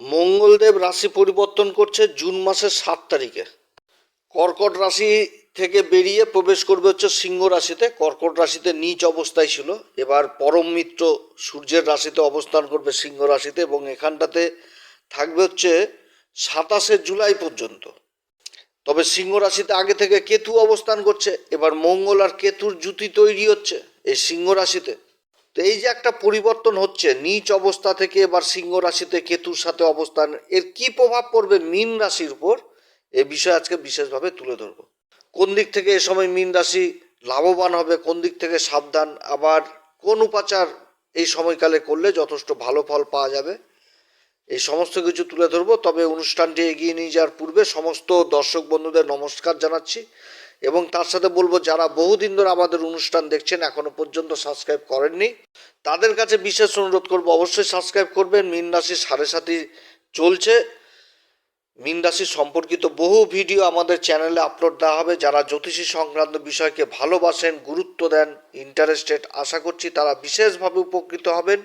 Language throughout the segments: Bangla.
মঙ্গলদেব রাশি পরিবর্তন করছে জুন মাসের সাত তারিখে। কর্কট রাশি থেকে বেরিয়ে প্রবেশ করবে হচ্ছে সিংহ রাশিতে। কর্কট রাশিতে নিচ অবস্থায় ছিল। এবার পরম মিত্র সূর্যের রাশিতে অবস্থান করবে সিংহ রাশিতে এবং এখানটাতে থাকবে হচ্ছে সাতাশে জুলাই পর্যন্ত। তবে সিংহ রাশিতে আগে থেকে কেতু অবস্থান করছে। এবার মঙ্গল আর কেতুর জুতি তৈরি হচ্ছে এই সিংহ রাশিতে। তো এই যে একটা পরিবর্তন হচ্ছে, নিচ অবস্থা থেকে এবার সিংহ রাশিতে কেতুর সাথে অবস্থান, এর কি প্রভাব পড়বে মীন রাশির উপর? এ বিষয়ে আজকে বিশেষভাবে তুলে ধরবো। কোন দিক থেকে এ সময় মীন রাশি লাভবান হবে, কোন দিক থেকে সাবধান, আবার কোন উপাচার এই সময়কালে করলে যথেষ্ট ভালো ফল পাওয়া যাবে? এই সমস্ত কিছু তুলে ধরবো। তবে অনুষ্ঠানটি এগিয়ে নিয়ে যাওয়ার পূর্বে সমস্ত দর্শক বন্ধুদের নমস্কার জানাচ্ছি। এবং তার সাথে বলব, যারা বহুদিন ধরে আমাদের অনুষ্ঠান দেখছেন, এখনও পর্যন্ত সাবস্ক্রাইব করেননি, তাদের কাছে বিশেষ অনুরোধ করব, অবশ্যই সাবস্ক্রাইব করবেন। মীন রাশি সাড়ে সাথী চলছে। মীন রাশি সম্পর্কিত বহু ভিডিও আমাদের চ্যানেলে আপলোড দেওয়া হবে। যারা জ্যোতিষী সংক্রান্ত বিষয়কে ভালোবাসেন, গুরুত্ব দেন ইন্টারেস্টেড আশা করছি তারা বিশেষভাবে উপকৃত হবেন।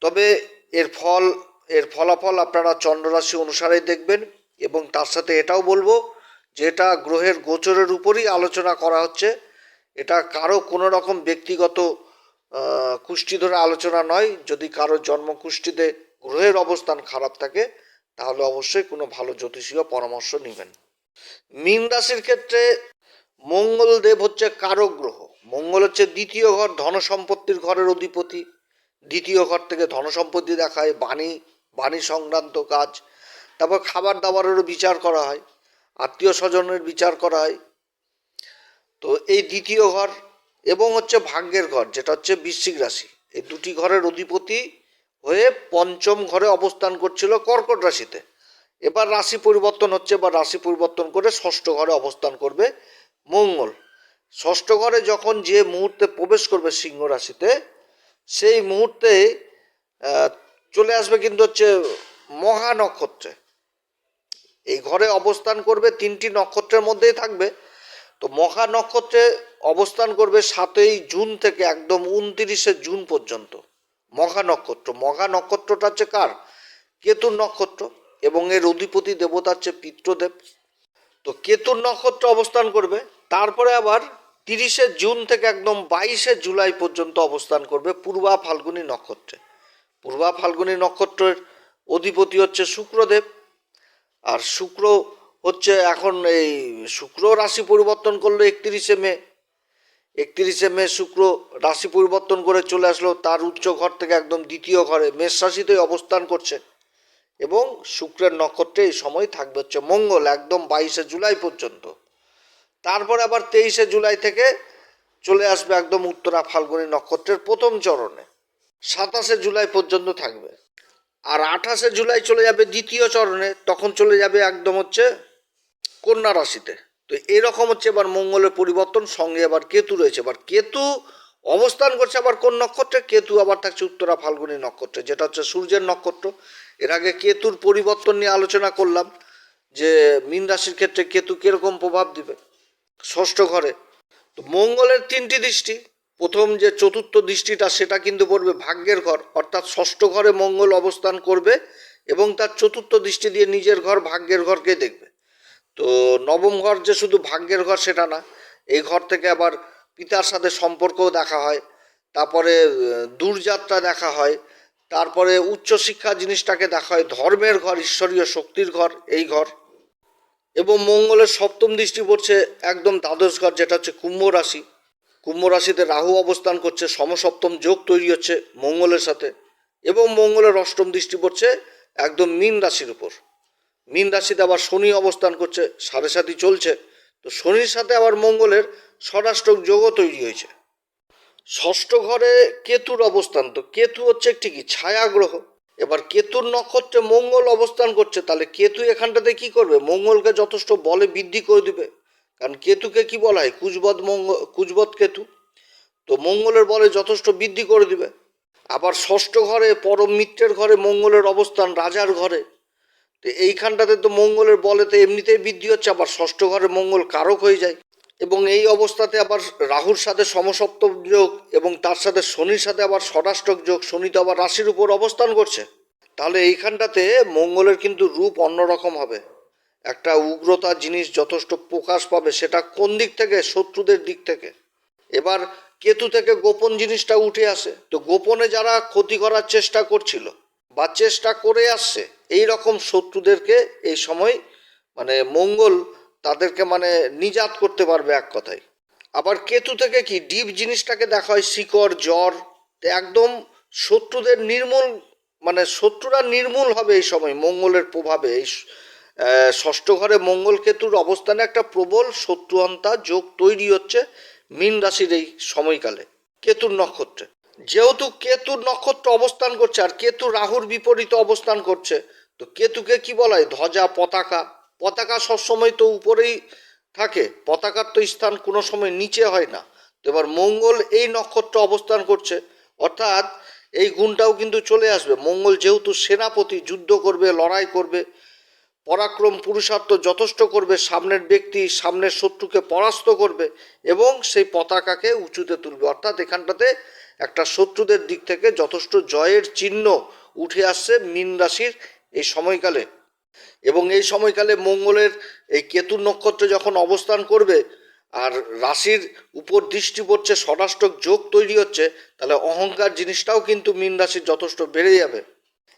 তবে এর ফল, এর ফলাফল আপনারা চন্দ্ররাশি অনুসারেই দেখবেন এবং তার সাথে এটাও বলব যে এটা গ্রহের গোচরের উপরই আলোচনা করা হচ্ছে, এটা কারও কোনো রকম ব্যক্তিগত কুষ্টি ধরে আলোচনা নয়। যদি কারও জন্মকুষ্ঠিতে গ্রহের অবস্থান খারাপ থাকে, তাহলে অবশ্যই কোনো ভালো জ্যোতিষীয় পরামর্শ নেবেন। মীন রাশির ক্ষেত্রে মঙ্গল দেব হচ্ছে কারক গ্রহ। মঙ্গল হচ্ছে দ্বিতীয় ঘর, ধন সম্পত্তির ঘরের অধিপতি। দ্বিতীয় ঘর থেকে ধন সম্পত্তি দেখায়, বাণী বাণী সংক্রান্ত কাজ। তারপর খাবার দাবারেরও বিচার করা হয়। আত্মীয় স্বজনের বিচার করা হয় তো এই দ্বিতীয় ঘর এবং হচ্ছে ভাগ্যের ঘর, যেটা হচ্ছে বৃশ্চিক রাশি, এই দুটি ঘরের অধিপতি হয়ে পঞ্চম ঘরে অবস্থান করছিল কর্কট রাশিতে। এবার রাশি পরিবর্তন হচ্ছে বা রাশি পরিবর্তন করে ষষ্ঠ ঘরে অবস্থান করবে মঙ্গল। ষষ্ঠ ঘরে যখন যে মুহূর্তে প্রবেশ করবে সিংহ রাশিতে, সেই মুহূর্তে চলে আসবে কিন্তু হচ্ছে মহা নক্ষত্রে এই ঘরে অবস্থান করবে তিনটি নক্ষত্রের মধ্যেই থাকবে। তো মহা নক্ষত্রে অবস্থান করবে সাতই জুন থেকে একদম উনতিরিশে জুন পর্যন্ত। মহা নক্ষত্র। মহা নক্ষত্রটা হচ্ছে কার? কেতুর নক্ষত্র এবং এর অধিপতি দেবতা হচ্ছে পিত্রদেব তো কেতুর নক্ষত্র অবস্থান করবে, তারপরে আবার তিরিশে জুন থেকে একদম বাইশে জুলাই পর্যন্ত অবস্থান করবে পূর্বা ফাল্গুনী নক্ষত্রে। পূর্বা ফাল্গুনী নক্ষত্রের অধিপতি হচ্ছে শুক্রদেব। আর শুক্র হচ্ছে এখন এই শুক্র রাশি পরিবর্তন করল একত্রিশে মে। একত্রিশে মে শুক্র রাশি পরিবর্তন করে চলে আসলো তার উচ্চ ঘর থেকে একদম দ্বিতীয় ঘরে মেষ রাশিতেই অবস্থান করছে এবং শুক্রের নক্ষত্রে এই সময় থাকবে হচ্ছে মঙ্গল একদম বাইশে জুলাই পর্যন্ত। তারপর আবার তেইশে জুলাই থেকে চলে আসবে একদম উত্তরা ফাল্গুনী নক্ষত্রের প্রথম চরণে। সাতাশে জুলাই পর্যন্ত থাকবে। আর আঠাশে জুলাই চলে যাবে দ্বিতীয় চরণে, তখন চলে যাবে একদম হচ্ছে কন্যা রাশিতে। তো এরকম হচ্ছে এবার মঙ্গলের পরিবর্তন, সঙ্গে আবার কেতু রয়েছে। এবার কেতু অবস্থান করছে আবার কোন নক্ষত্রে? কেতু আবার থাকছে উত্তরা ফাল্গুনী নক্ষত্রে, যেটা হচ্ছে সূর্যের নক্ষত্র। এর আগে কেতুর পরিবর্তন নিয়ে আলোচনা করলাম যে মীন রাশির ক্ষেত্রে কেতু কীরকম প্রভাব দিবে ষষ্ঠ ঘরে। তো মঙ্গলের তিনটি দৃষ্টি প্রথম যে চতুর্থ দৃষ্টিটা সেটা কিন্তু পড়বে ভাগ্যের ঘর, অর্থাৎ ষষ্ঠ ঘরে মঙ্গল অবস্থান করবে এবং তার চতুর্থ দৃষ্টি দিয়ে নিজের ঘর ভাগ্যের ঘরকে দেখবে। তো নবম ঘর যে শুধু ভাগ্যের ঘর সেটা না, এই ঘর থেকে আবার পিতার সাথে সম্পর্কও দেখা হয়, তারপরে দূরযাত্রা দেখা হয়, তারপরে উচ্চশিক্ষা জিনিসটাকে দেখা হয়, ধর্মের ঘর, ঈশ্বরীয় শক্তির ঘর, এই ঘর। এবং মঙ্গলের সপ্তম দৃষ্টি পড়ছে একদম দ্বাদশ ঘর, যেটা হচ্ছে কুম্ভ রাশি। কুম্ভ রাশিতে রাহু অবস্থান করছে, সমসপ্তম যোগ তৈরি হচ্ছে মঙ্গলের সাথে এবং মঙ্গলের অষ্টম দৃষ্টি পড়ছে একদম মীন রাশির উপর। মীন রাশিতে আবার শনি অবস্থান করছে, সাড়ে সাথী চলছে। তো শনির সাথে আবার মঙ্গলের ষড়াষ্টক যোগও তৈরি হয়েছে। ষষ্ঠ ঘরে কেতুর অবস্থান, তো কেতু হচ্ছে একটি কি? ছায়া গ্রহ। এবার কেতুর নক্ষত্রে মঙ্গল অবস্থান করছে, তাহলে কেতু এখানটাতে কি করবে? মঙ্গলকে যথেষ্ট বলে বৃদ্ধি করে দিবে। কারণ কেতুকে কি বলা হয়? কুজবদ মঙ্গল কুজবদ কেতু। তো মঙ্গলের বলে যথেষ্ট বৃদ্ধি করে দিবে। আবার ষষ্ঠ ঘরে পরম মিত্রের ঘরে মঙ্গলের অবস্থান রাজার ঘরে। তো এইখানটাতে তো মঙ্গলের বলেতে এমনিতেই বৃদ্ধি হচ্ছে। আবার ষষ্ঠ ঘরে মঙ্গল কারক হয়ে যায়। এবং এই অবস্থাতে আবার রাহুর সাথে সমসপ্তম যোগ এবং তার সাথে শনির সাথে আবার ষড়াষ্টক যোগ। শনি তো আবার রাশির উপর অবস্থান করছে। তাহলে এইখানটাতে মঙ্গলের কিন্তু রূপ অন্যরকম হবে। একটা উগ্রতা জিনিস যথেষ্ট প্রকাশ পাবে, সেটা কোন দিক থেকে? শত্রুদের দিক থেকে। এবার কেতু থেকে গোপন জিনিসটা উঠে আসে। তো গোপনে যারা ক্ষতি করার চেষ্টা করছিল বা চেষ্টা করে আসছে, এই রকম শত্রুদেরকে এই সময় মানে মঙ্গল তাদেরকে মানে নিজাত করতে পারবে এক কথায়। আবার কেতু থেকে কি? ডিপ জিনিসটাকে দেখা হয় শিকড়, জ্বর একদম শত্রুদের নির্মূল মানে শত্রুরা নির্মূল হবে এই সময়, মঙ্গলের প্রভাবে এই ষষ্ঠ ঘরে মঙ্গল কেতুর অবস্থানে একটা প্রবল শত্রুহন্তা যোগ তৈরি হচ্ছে মীন রাশির এই সময়কালে, কেতুর নক্ষত্রে। যেহেতু কেতুর নক্ষত্র অবস্থান করছে আর কেতু রাহুর বিপরীতে অবস্থান করছে, তো কেতুকে কি বলা হয়? ধ্বজা, পতাকা। পতাকা সবসময় তো উপরেই থাকে, পতাকার তো স্থান কোনো সময় নিচে হয় না। তো এবার মঙ্গল এই নক্ষত্র অবস্থান করছে, অর্থাৎ এই গুণটাও কিন্তু চলে আসবে। মঙ্গল যেহেতু সেনাপতি, যুদ্ধ করবে, লড়াই করবে পরাক্রম পুরুষার্থ যথেষ্ট করবে, সামনের ব্যক্তি সামনের শত্রুকে পরাস্ত করবে এবং সেই পতাকাকে উঁচুতে তুলবে। অর্থাৎ এখানটাতে একটা শত্রুদের দিক থেকে যথেষ্ট জয়ের চিহ্ন উঠে আসছে মীন রাশির এই সময়কালে। এবং এই সময়কালে মঙ্গলের এই কেতু নক্ষত্রে যখন অবস্থান করবে আর রাশির উপর দৃষ্টি পড়ছে ষড়াষ্টক যোগ তৈরি হচ্ছে, তাহলে অহংকার জিনিসটাও কিন্তু মীন রাশির যথেষ্ট বেড়ে যাবে।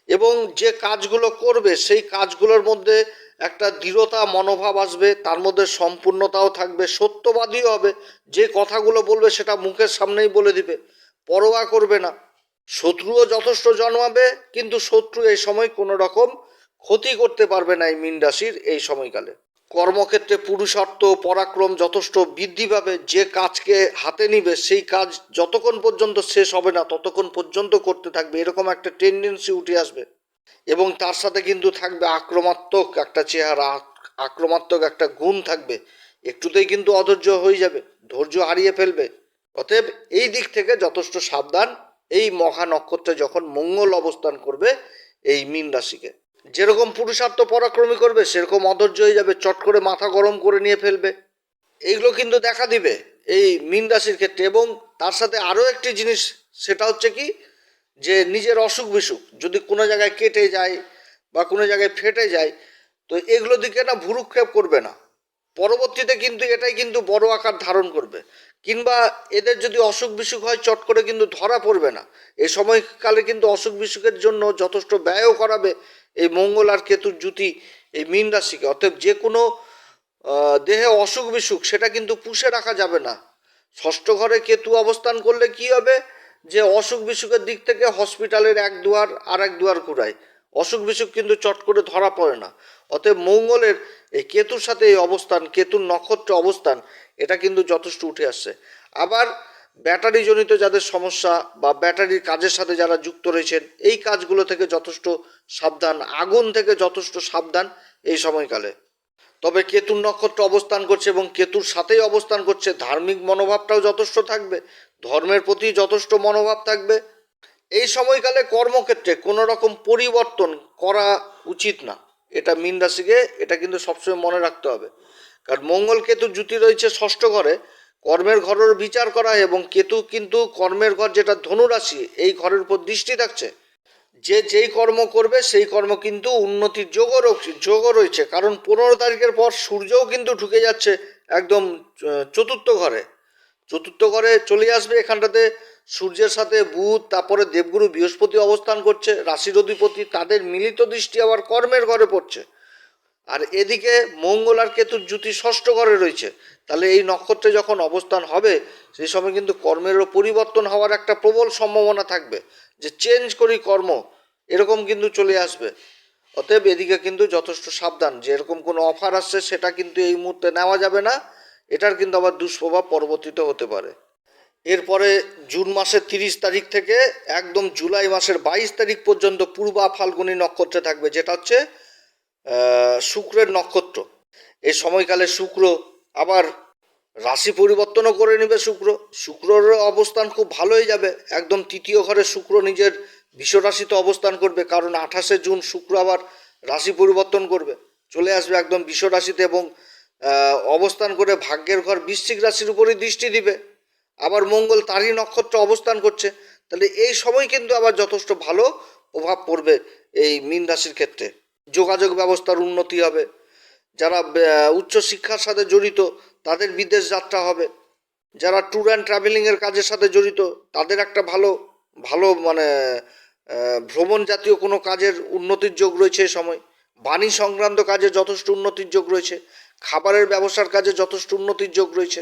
এবং যে কাজগুলো করবে, সেই কাজগুলোর মধ্যে একটা দৃঢ়তা, মনোভাব আসবে, তার মধ্যে সম্পূর্ণতাও থাকবে, সত্যবাদীও হবে। যে কথাগুলো বলবে সেটা মুখের সামনেই বলে দিবে। পরোয়া করবে না। শত্রুও যথেষ্ট জন্মাবে, কিন্তু শত্রু এই সময় কোনো রকম ক্ষতি করতে পারবে না এই মিন রাশির এই সময়কালে। কর্মক্ষেত্রে পুরুষার্থ পরাক্রম যথেষ্ট, বৃদ্ধি পাবে, যে কাজকে হাতে নিবে, সেই কাজ যতক্ষণ পর্যন্ত শেষ হবে না, ততক্ষণ পর্যন্ত করতে থাকবে, এরকম একটা টেন্ডেন্সি উঠে আসবে। এবং তার সাথে কিন্তু থাকবে আক্রমাত্মক একটা চেহারা আক্রমাত্মক একটা গুণ থাকবে। একটুতেই কিন্তু অধৈর্য হয়ে যাবে, ধৈর্য হারিয়ে ফেলবে। অতএব এই দিক থেকে যথেষ্ট সাবধান, এই মহা নক্ষত্রে যখন মঙ্গল অবস্থান করবে, এই মীন রাশিকে। যেরকম পুরুষার্থ পরাক্রমী করবে, সেরকম অধৈর্য হয়ে যাবে, চট করে মাথা গরম করে নিয়ে ফেলবে। এইগুলো কিন্তু দেখা দিবে এই মীন রাশির ক্ষেত্রে। এবং তার সাথে আরও একটি জিনিস, সেটা হচ্ছে কি, যে নিজের অসুখ বিসুখ, যদি কোনো জায়গায় কেটে যায় বা কোনো জায়গায় ফেটে যায়, তো এগুলো দিকে না ভুরুক্ষেপ করবে না। পরবর্তীতে কিন্তু এটাই কিন্তু বড় আকার ধারণ করবে। কিংবা এদের যদি অসুখ বিসুখ হয়, চট করে কিন্তু ধরা পড়বে না। এই সময়কালে কিন্তু অসুখ বিসুখের জন্য যথেষ্ট ব্যয়ও করাবে এই মঙ্গল আর কেতুর জুতি এই মীন রাশিকে, অতএব যে কোনো দেহে অসুখ বিসুখ সেটা কিন্তু পুষে রাখা যাবে না। ষষ্ঠ ঘরে কেতু অবস্থান করলে কি হবে? যে অসুখ বিসুখের দিক থেকে হসপিটালের এক দুয়ার আর এক দুয়ার কুড়ায়। অসুখ বিসুখ কিন্তু চট করে ধরা পড়ে না। অতএব মঙ্গলের এই কেতুর সাথে এই অবস্থান, কেতুর নক্ষত্র অবস্থান, এটা কিন্তু যথেষ্ট উঠে আসছে। আবার ব্যাটারি জনিত যাদের সমস্যা বা ব্যাটারির কাজের সাথে যারা যুক্ত রয়েছেন, এই কাজগুলো থেকে যথেষ্ট সাবধান, আগুন থেকে যথেষ্ট সাবধান এই সময়কালে। তবে কেতুর নক্ষত্র অবস্থান করছে এবং কেতুর সাথেই অবস্থান করছে, ধার্মিক মনোভাবটাও যথেষ্ট থাকবে, ধর্মের প্রতি যথেষ্ট মনোভাব থাকবে। এই সময়কালে কর্মক্ষেত্রে কোনো রকম পরিবর্তন করা উচিত না। এটা মীন রাশিকে, এটা কিন্তু সবসময় মনে রাখতে হবে। কারণ মঙ্গল কেতু জুতি রয়েছে ষষ্ঠ ঘরে কর্মের ঘরের বিচার করা এবং কেতু কিন্তু কর্মের ঘর যেটা ধনু রাশি এই ঘরের উপর দৃষ্টি থাকছে যে যেই কর্ম করবে, সেই কর্ম কিন্তু উন্নতির যোগও যোগও রয়েছে। কারণ পনেরো তারিখের পর সূর্যও কিন্তু ঢুকে যাচ্ছে একদম চতুর্থ ঘরে। চতুর্থ ঘরে চলে আসবে এখানটাতে। সূর্যের সাথে বুধ, তারপরে দেবগুরু বৃহস্পতি অবস্থান করছে, রাশির অধিপতি, তাদের মিলিত দৃষ্টি আবার কর্মের ঘরে পড়ছে। আর এদিকে মঙ্গল আর কেতুর জুতি ষষ্ঠ ঘরে রয়েছে। তাহলে এই নক্ষত্রে যখন অবস্থান হবে সেই সময় কিন্তু কর্মেরও পরিবর্তন হওয়ার একটা প্রবল সম্ভাবনা থাকবে, যে চেঞ্জ করি কর্ম, এরকম কিন্তু চলে আসবে। অতএব এদিকে কিন্তু যথেষ্ট সাবধান যে এরকম কোনো অফার আসছে, সেটা কিন্তু এই মুহূর্তে নেওয়া যাবে না। এটার কিন্তু আবার দুষ্প্রভাব পরবর্তীতে হতে পারে। এরপরে জুন মাসের তিরিশ তারিখ থেকে একদম জুলাই মাসের বাইশ তারিখ পর্যন্ত পূর্বা ফাল্গুনী নক্ষত্রে থাকবে, যেটা হচ্ছে শুক্রের নক্ষত্র। এই সময়কালে শুক্র আবার রাশি পরিবর্তনও করে নেবে শুক্র। শুক্রের অবস্থান খুব ভালোই যাবে। একদম তৃতীয় ঘরে শুক্র নিজের রাশিতে অবস্থান করবে, কারণ আঠাশে জুন শুক্র আবার রাশি পরিবর্তন করবে। চলে আসবে একদম বিষ রাশিতে এবং অবস্থান করে ভাগ্যের ঘর বৃশ্চিক রাশির উপরই দৃষ্টি দিবে। আবার মঙ্গল তারই নক্ষত্র অবস্থান করছে। তাহলে এই সময় কিন্তু আবার যথেষ্ট ভালো প্রভাব পড়বে এই মীন রাশির ক্ষেত্রে। যোগাযোগ ব্যবস্থার উন্নতি হবে। যারা উচ্চশিক্ষার সাথে জড়িত, তাদের বিদেশ যাত্রা হবে। যারা ট্যুর অ্যান্ড ট্রাভেলিংয়ের কাজের সাথে জড়িত, তাদের একটা ভালো ভালো মানে ভ্রমণ জাতীয় কোনো কাজের উন্নতির যোগ রয়েছে এ সময়। বাণী সংক্রান্ত কাজে যথেষ্ট উন্নতির যোগ রয়েছে। খাবারের ব্যবসার কাজে যথেষ্ট উন্নতির যোগ রয়েছে।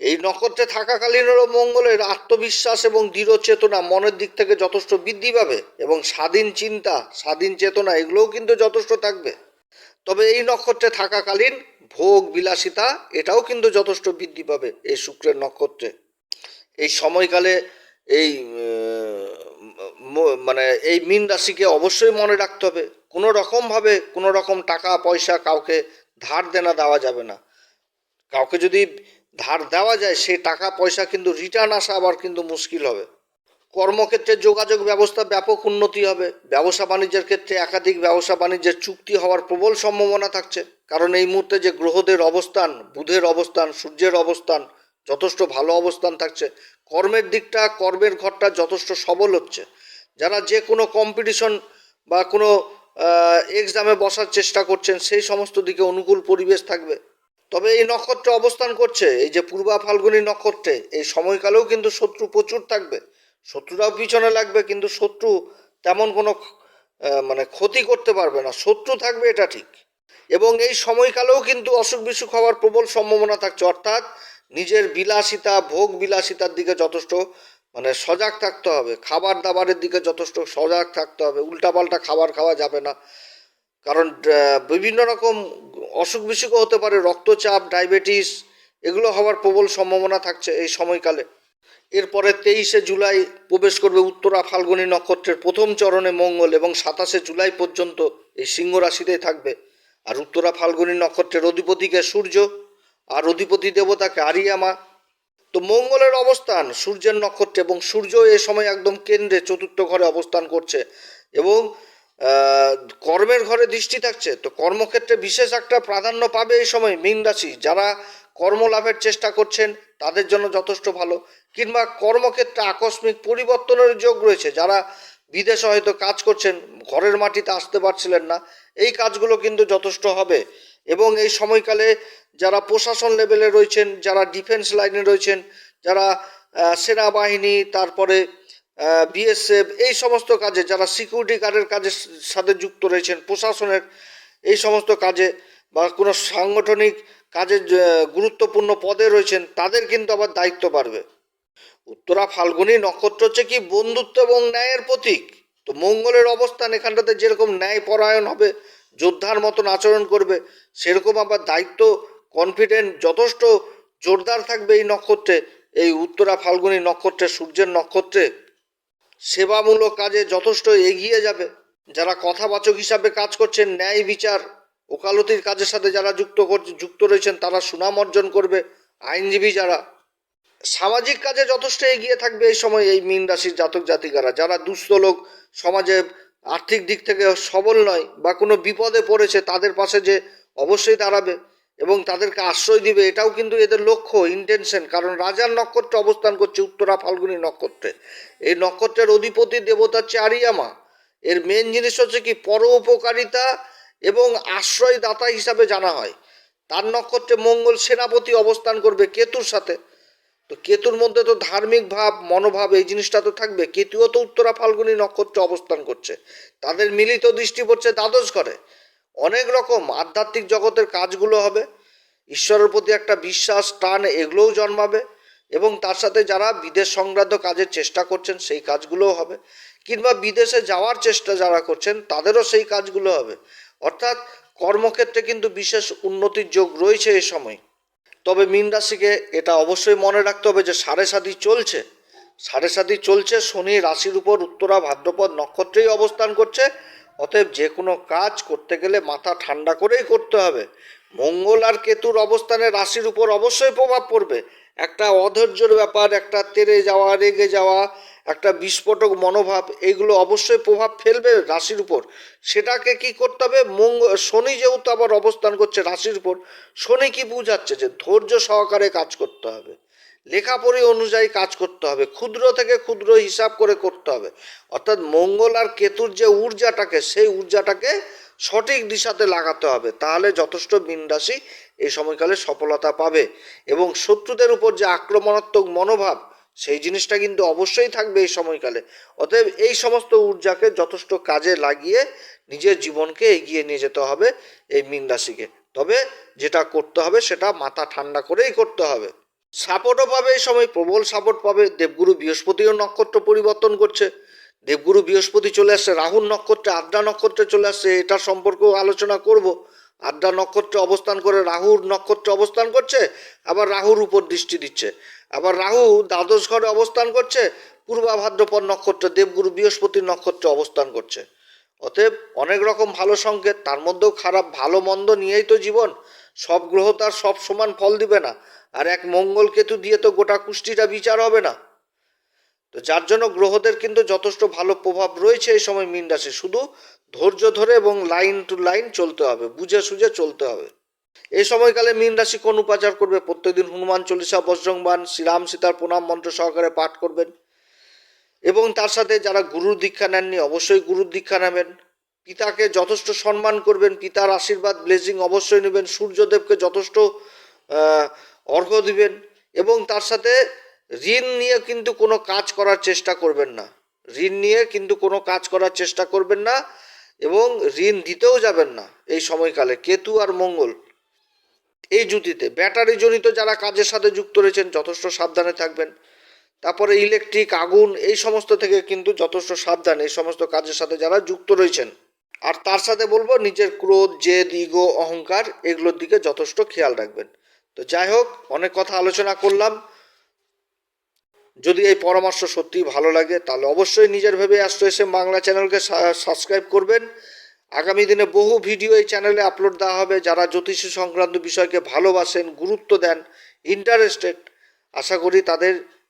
এই নক্ষত্রে থাকাকালীনেরও মঙ্গলের আত্মবিশ্বাস এবং দৃঢ় চেতনা মনের দিক থেকে যথেষ্ট বৃদ্ধি পাবে এবং স্বাধীন চিন্তা, স্বাধীন চেতনা এগুলোও কিন্তু যথেষ্ট থাকবে। তবে এই নক্ষত্রে থাকাকালীন ভোগ, বিলাসিতা এটাও কিন্তু যথেষ্ট বৃদ্ধি পাবে এই শুক্রের নক্ষত্রে। এই সময়কালে এই মানে এই মীন রাশিকে অবশ্যই মনে রাখতে হবে। কোনো রকমভাবে কোনো রকম টাকা, পয়সা কাউকে ধার দেনা দেওয়া যাবে না। কাউকে যদি ধার দেওয়া যায় সেই টাকা, পয়সা কিন্তু রিটার্ন আসা আবার কিন্তু মুশকিল হবে। কর্মক্ষেত্রে যোগাযোগ ব্যবস্থা ব্যাপক উন্নতি হবে। ব্যবসা বাণিজ্যের ক্ষেত্রে একাধিক ব্যবসা বাণিজ্যের চুক্তি হওয়ার প্রবল সম্ভাবনা থাকছে। কারণ এই মুহূর্তে যে গ্রহদের অবস্থান, বুধের অবস্থান, সূর্যের অবস্থান যথেষ্ট ভালো অবস্থান থাকছে। কর্মের দিকটা, কর্মের ঘরটা যথেষ্ট সবল হচ্ছে। যারা যে কোনো কম্পিটিশন বা কোনো এক্সামে বসার চেষ্টা করছেন, সেই সমস্ত দিকে অনুকূল পরিবেশ থাকবে। তবে এই নক্ষত্রে অবস্থান করছে, এই যে পূর্বা ফাল্গুনী নক্ষত্রে, এই সময়কালেও কিন্তু শত্রু প্রচুর থাকবে। শত্রুরাও পিছনে লাগবে, কিন্তু শত্রু তেমন কোনো মানে ক্ষতি করতে পারবে না। শত্রু থাকবে এটা ঠিক। এবং এই সময়কালেও কিন্তু অসুখ বিসুখ হওয়ার প্রবল সম্ভাবনা থাকছে। অর্থাৎ নিজের বিলাসিতা, ভোগ বিলাসিতার দিকে যথেষ্ট মানে সজাগ থাকতে হবে। খাবার দাবারের দিকে যথেষ্ট সজাগ থাকতে হবে। উল্টাপাল্টা খাবার খাওয়া যাবে না। কারণ বিভিন্ন রকম অসুখ বিসুখও হতে পারে, রক্তচাপ, ডায়াবেটিস, এগুলো হওয়ার প্রবল সম্ভাবনা থাকছে এই সময়কালে। এরপরে তেইশে জুলাই প্রবেশ করবে উত্তরা ফাল্গুনী নক্ষত্রের প্রথম চরণে মঙ্গল এবং সাতাশে জুলাই পর্যন্ত এই সিংহ রাশিতেই থাকবে। আর উত্তরা ফাল্গুনী নক্ষত্রের অধিপতিকে সূর্য আর অধিপতি দেবতাকে আরিয়ামা। তো মঙ্গলের অবস্থান, সূর্যের নক্ষত্রে এবং সূর্য এ সময় একদম কেন্দ্রে চতুর্থ ঘরে অবস্থান করছে এবং কর্মের ঘরে দৃষ্টি থাকছে। তো কর্মক্ষেত্রে বিশেষ একটা প্রাধান্য পাবে এই সময় মীন রাশি। যারা কর্মলাভের চেষ্টা করছেন, তাদের জন্য যথেষ্ট ভালো। কিংবা কর্মক্ষেত্রে আকস্মিক পরিবর্তনের যোগ রয়েছে। যারা বিদেশে হয়তো কাজ করছেন, ঘরের মাটিতে আসতে পারছিলেন না, এই কাজগুলো কিন্তু যথেষ্ট হবে। এবং এই সময়কালে যারা প্রশাসন লেভেলে রয়েছেন, যারা ডিফেন্স লাইনে রয়েছেন, যারা সেনাবাহিনী, তারপরে বিএসএফ এই সমস্ত কাজে, যারা সিকিউরিটি গার্ডের কাজের সাথে যুক্ত রয়েছেন, প্রশাসনের এই সমস্ত কাজে বা কোনো সাংগঠনিক কাজে গুরুত্বপূর্ণ পদে রয়েছেন, তাদের কিন্তু আবার দায়িত্ব বাড়বে। উত্তরা ফাল্গুনী নক্ষত্র হচ্ছে কি বন্ধুত্ব এবং ন্যায়ের প্রতীক। তো মঙ্গলের অবস্থান এখানটাতে যেরকম ন্যায় পরায়ণ হবে, যোদ্ধার মতন আচরণ করবে, সেরকম আবার দায়িত্ব কনফিডেন্ট যথেষ্ট জোরদার থাকবে এই নক্ষত্রে, এই উত্তরা ফাল্গুনী নক্ষত্রে, সূর্যের নক্ষত্রে। সেবামূলক কাজে যথেষ্ট এগিয়ে যাবে। যারা কথাবাচক হিসাবে কাজ করছেন, ন্যায় বিচার, ওকালতির কাজের সাথে যারা যুক্ত যুক্ত রয়েছেন, তারা সুনাম অর্জন করবে আইনজীবী যারা। সামাজিক কাজে যথেষ্ট এগিয়ে থাকবে এই সময় এই মীন রাশির জাতক জাতিকারা। যারা দুস্থ লোক, সমাজে আর্থিক দিক থেকে সবল নয় বা কোনো বিপদে পড়েছে, তাদের পাশে যে অবশ্যই দাঁড়াবে। এবং তাদেরকে আশ্রয় দিবে, এটাও কিন্তু এদের লক্ষ্য ইন্টেনশন কারণ রাজার নক্ষত্রে অবস্থান করছে উত্তরা ফাল্গুনী নক্ষত্রে। এই নক্ষত্রের অধিপতি দেবতা হচ্ছে আরিয়ামা এর মেন জিনিস হচ্ছে কি? পরোপকারিতা এবং আশ্রয়দাতা হিসাবে জানা হয়। তার নক্ষত্রে মঙ্গল সেনাপতি অবস্থান করবে কেতুর সাথে। তো কেতুর মধ্যে তো ধার্মিক ভাব, মনোভাব, এই জিনিসটা তো থাকবে। কেতুও তো উত্তরা ফাল্গুনী নক্ষত্রে অবস্থান করছে। তাদের মিলিত দৃষ্টি পড়ছে দ্বাদশ ঘরে। অনেক রকম আধ্যাত্মিক জগতের কাজগুলো হবে। ঈশ্বরের প্রতি একটা বিশ্বাস, টান এগুলোও জন্মাবে এবং তার সাথে যারা বিদেশ সংক্রান্ত কাজের চেষ্টা করছেন সেই কাজগুলোও হবে কিংবা বিদেশে যাওয়ার চেষ্টা যারা করছেন তাদেরও সেই কাজগুলো হবে। অর্থাৎ কর্মক্ষেত্রে কিন্তু বিশেষ উন্নতির যোগ রয়েছে এই সময়। তবে মীন রাশিকে এটা অবশ্যই মনে রাখতে হবে যে সাড়ে সাতি চলছে। সাড়ে সাতি চলছে, শনি রাশির উপর উত্তরা ভাদ্রপদ নক্ষত্রেই অবস্থান করছে। অতএব যে কোনো কাজ করতে গেলে মাথা ঠান্ডা করেই করতে হবে। মঙ্গল আর কেতুর অবস্থানে রাশির উপর অবশ্যই প্রভাব পড়বে। একটা অধৈর্যর ব্যাপার, একটা তেরে যাওয়া, রেগে যাওয়া, একটা বিস্ফোটক মনোভাব, এগুলো অবশ্যই প্রভাব ফেলবে রাশির উপর। সেটাকে কি করতে হবে? মঙ্গ, শনি যেহেতু আবার অবস্থান করছে রাশির উপর, শনি কি বুঝাচ্ছে? যে ধৈর্য সহকারে কাজ করতে হবে। লেখাপড়ি অনুযায়ী কাজ করতে হবে, ক্ষুদ্র থেকে ক্ষুদ্র হিসাব করে করতে হবে। অর্থাৎ মঙ্গল আর কেতুর যে ঊর্জাটাকে, সেই ঊর্জাটাকে সঠিক দিশাতে লাগাতে হবে, তাহলে যথেষ্ট রাশি এই সময়কালে সফলতা পাবে। এবং শত্রুদের উপর যে আক্রমণাত্মক মনোভাব, সেই জিনিসটা কিন্তু অবশ্যই থাকবে এই সময়কালে। অতএব এই সমস্ত ঊর্জাকে যথেষ্ট কাজে লাগিয়ে নিজের জীবনকে এগিয়ে নিয়ে যেতে হবে এই মীন রাশিকে তবে যেটা করতে হবে, সেটা মাথা ঠান্ডা করেই করতে হবে। সাপোর্টও পাবে, এই সময় প্রবল সাপোর্ট পাবে। দেবগুরু বৃহস্পতিও নক্ষত্র পরিবর্তন করছে। দেবগুরু বৃহস্পতি চলে আসছে, রাহুর নক্ষত্রে, আদ্রা নক্ষত্রে চলে আসছে, এটা সম্পর্কেও আলোচনা করব। আদ্রা নক্ষত্রে অবস্থান করে, রাহুর নক্ষত্রে অবস্থান করছে, আবার রাহুর উপর দৃষ্টি দিচ্ছে। আবার রাহু দ্বাদশ ঘরে অবস্থান করছে পূর্বাভাদ্রপর নক্ষত্রে, দেবগুরু বৃহস্পতির নক্ষত্রে অবস্থান করছে। অতএব অনেক রকম ভালো সংকেত, তার মধ্যেও খারাপ ভালো মন্দ নিয়েই তো জীবন। সব গ্রহ তার সব সমান ফল দিবে না, আর এক মঙ্গল কেতু দিয়ে তো গোটা কুষ্টিটা বিচার হবে না। তো যার জন্য গ্রহদের কিন্তু যথেষ্ট ভালো প্রভাব রয়েছে এই সময় মীন রাশি শুধু ধৈর্য ধরে এবং লাইন টু লাইন চলতে হবে, বুঝে সুঝে চলতে হবে। এই সময়কালে মীন রাশি কোন উপাচার করবে? প্রত্যেকদিন হনুমান চল্লিশা বজ্রংবান শ্রীরাম সীতার প্রণাম মন্ত্র সহকারে পাঠ করবেন। এবং তার সাথে যারা গুরুর দীক্ষা নেননি অবশ্যই গুরুর দীক্ষা নেবেন। পিতাকে যথেষ্ট সম্মান করবেন পিতার আশীর্বাদ ব্লেজিং অবশ্যই নেবেন সূর্যদেবকে যথেষ্ট আহ, অর্ঘ্য দিবেন এবং তার সাথে ঋণ নিয়ে কিন্তু কোনো কাজ করার চেষ্টা করবেন না। ঋণ নিয়ে কিন্তু কোনো কাজ করার চেষ্টা করবেন না এবং ঋণ দিতেও যাবেন না এই সময়কালে কেতু আর মঙ্গল। এই জুতিতে ব্যাটারি জনিত যারা কাজের সাথে যুক্ত রয়েছেন যথেষ্ট সাবধানে থাকবেন। তারপরে ইলেকট্রিক আগুন, এই সমস্ত থেকে কিন্তু যথেষ্ট সাবধান, এই সমস্ত কাজের সাথে যারা যুক্ত রয়েছেন। আর তার সাথে বলব, নিজের ক্রোধ, জেদ ইগো অহংকার, এগুলোর দিকে যথেষ্ট খেয়াল রাখবেন। তো যাই হোক, অনেক কথা আলোচনা করলাম। যদি এই পরামর্শ সত্যিই ভালো লাগে, তাহলে অবশ্যই নিজের ভেবে অ্যাস্ট্রো এস বাংলা চ্যানেলকে সাবস্ক্রাইব করবেন। আগামী দিনে বহু ভিডিও এই চ্যানেলে আপলোড দেওয়া হবে। যারা জ্যোতিষ সংক্রান্ত বিষয়কে ভালোবাসেন, গুরুত্ব দেন ইন্টারেস্টেড আশা করি তাদের